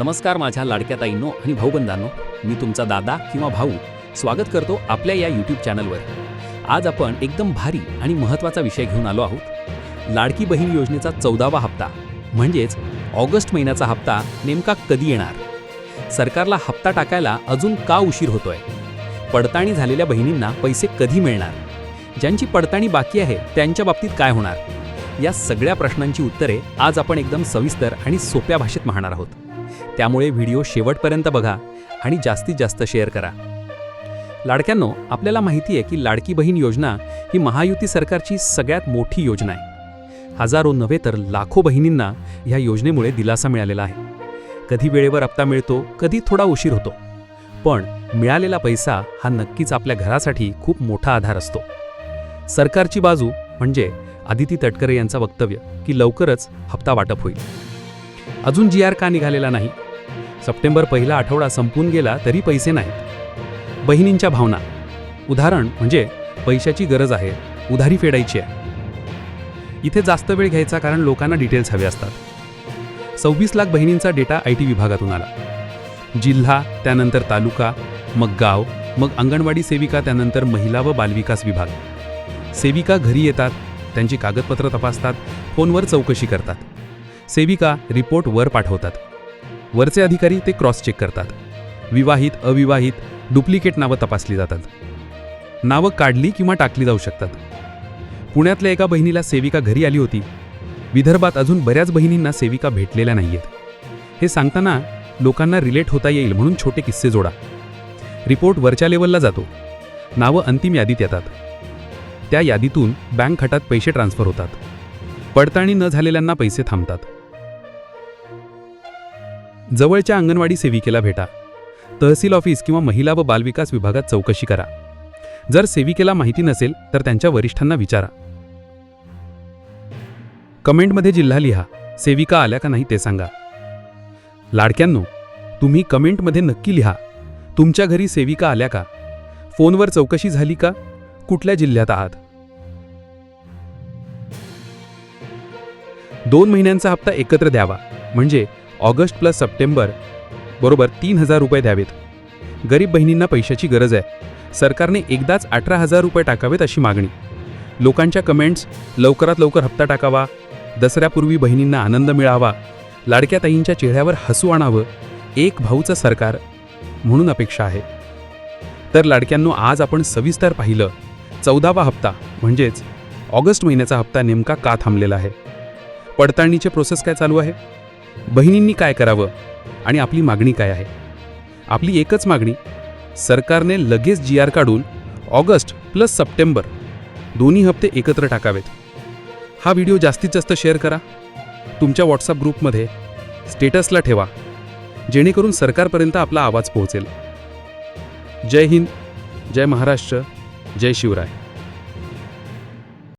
नमस्कार माझ्या लाडक्या ताईंनो आणि भाऊबंधांनो. मी तुमचा दादा किंवा भाऊ. स्वागत करतो आपल्या या यूट्यूब चॅनलवर आज आपण एकदम भारी आणि महत्त्वाचा विषय घेऊन आलो आहोत. लाडकी बहीण योजनेचा चौदावा हप्ता. म्हणजेच ऑगस्ट महिन्याचा हप्ता नेमका कधी येणार? सरकारला हप्ता टाकायला अजून का उशीर होतोय? पडताळणी झालेल्या बहिणींना पैसे कधी मिळणार? ज्यांची पडताळणी बाकी आहे त्यांच्या बाबतीत काय होणार? या सगळ्या प्रश्नांची उत्तरे आज आपण एकदम सविस्तर आणि सोप्या भाषेत पाहणार आहोत. त्यामुळे व्हिडिओ शेवटपर्यंत बघा आणि जास्तीत जास्त शेअर करा. लाडक्यांनो आपल्याला माहिती आहे की लाडकी बहीण योजना ही महायुती सरकारची सगळ्यात मोठी योजना आहे. हजारो नव्हे तर लाखो बहिणींना ह्या योजनेमुळे दिलासा मिळालेला आहे. कधी वेळेवर हप्ता मिळतो कधी थोडा उशीर होतो. पण मिळालेला पैसा हा नक्कीच आपल्या घरासाठी खूप मोठा आधार असतो. सरकारची बाजू म्हणजे आदिती तटकरे यांचं वक्तव्य की लवकरच हप्ता वाटप होईल. अजून जी आर का निघालेला नाही. सप्टेंबर पहिला आठवडा संपून गेला तरी पैसे नाहीत. बहिणींच्या भावना. उदाहरण म्हणजे पैशाची गरज आहे उधारी फेडायची आहे. इथे जास्त वेळ घ्यायचा कारण लोकांना डिटेल्स हवे असतात. सव्वीस लाख बहिणींचा डेटा आय टी विभागातून आला. जिल्हा त्यानंतर तालुका मग गाव मग अंगणवाडी सेविका त्यानंतर महिला व बालविकास विभाग. सेविका घरी येतात त्यांची कागदपत्र तपासतात फोनवर चौकशी करतात. सेविका रिपोर्ट वर पाठवतात. वरचे अधिकारी ते क्रॉस चेक करतात. विवाहित अविवाहित डुप्लिकेट नावं तपासली जातात. नावं काढली किंवा टाकली जाऊ शकतात. पुण्यातल्या एका बहिणीला सेविका घरी आली होती. विदर्भात अजून बऱ्याच बहिणींना सेविका भेटलेल्या नाहीयेत. हे सांगताना लोकांना रिलेट होता येईल म्हणून छोटे किस्से जोडा. रिपोर्ट वरच्या लेवलला जातो. नावं अंतिम यादीत येतात. त्या यादीतून बँक खात्यात पैसे ट्रान्स्फर होतात. पडताळणी न झालेल्यांना पैसे थांबतात. जवळच्या अंगणवाडी सेविकेला भेटा. तहसील ऑफिस किंवा महिला व बालविकास विभागात चौकशी करा. जर सेविकेला माहिती नसेल तर त्यांच्या वरिष्ठांना विचारा. कमेंटमध्ये जिल्हा लिहा. सेविका आल्या का नाही ते सांगा. लाडक्यांनो तुम्ही कमेंटमध्ये नक्की लिहा. तुमच्या घरी सेविका आल्या का? फोनवर चौकशी झाली का? कुठल्या जिल्ह्यात आहात? दोन महिन्यांचा हप्ता एकत्र द्यावा. म्हणजे ऑगस्ट प्लस सप्टेंबर बरोबर तीन हजार रुपये द्यावेत. गरीब बहिणींना पैशाची गरज आहे. सरकारने एकदाच अठरा हजार रुपये टाकावेत अशी मागणी. लोकांच्या कमेंट्स लवकरात लवकर हप्ता टाकावा. दसऱ्यापूर्वी बहिणींना आनंद मिळावा. लाडक्या ताईंच्या चेहऱ्यावर हसू आणावं. एक भाऊचं सरकार म्हणून अपेक्षा आहे. तर लाडक्यांनो आज आपण सविस्तर पाहिलं. चौदावा हप्ता म्हणजेच ऑगस्ट महिन्याचा हप्ता नेमका का थांबलेला आहे? पडताळणीचे प्रोसेस काय चालू आहे? बहिणींनी काय करावं आणि आपली मागणी काय आहे? आपली एकच मागणी सरकारने लगेच जी आर काढून ऑगस्ट प्लस सप्टेंबर दोन्ही हप्ते एकत्र टाकावेत. हा व्हिडिओ जास्तीत जास्त शेअर करा. तुमच्या व्हॉट्सअप ग्रुपमध्ये स्टेटसला ठेवा जेणेकरून सरकारपर्यंत आपला आवाज पोहोचेल. जय हिंद जय महाराष्ट्र जय शिवराय.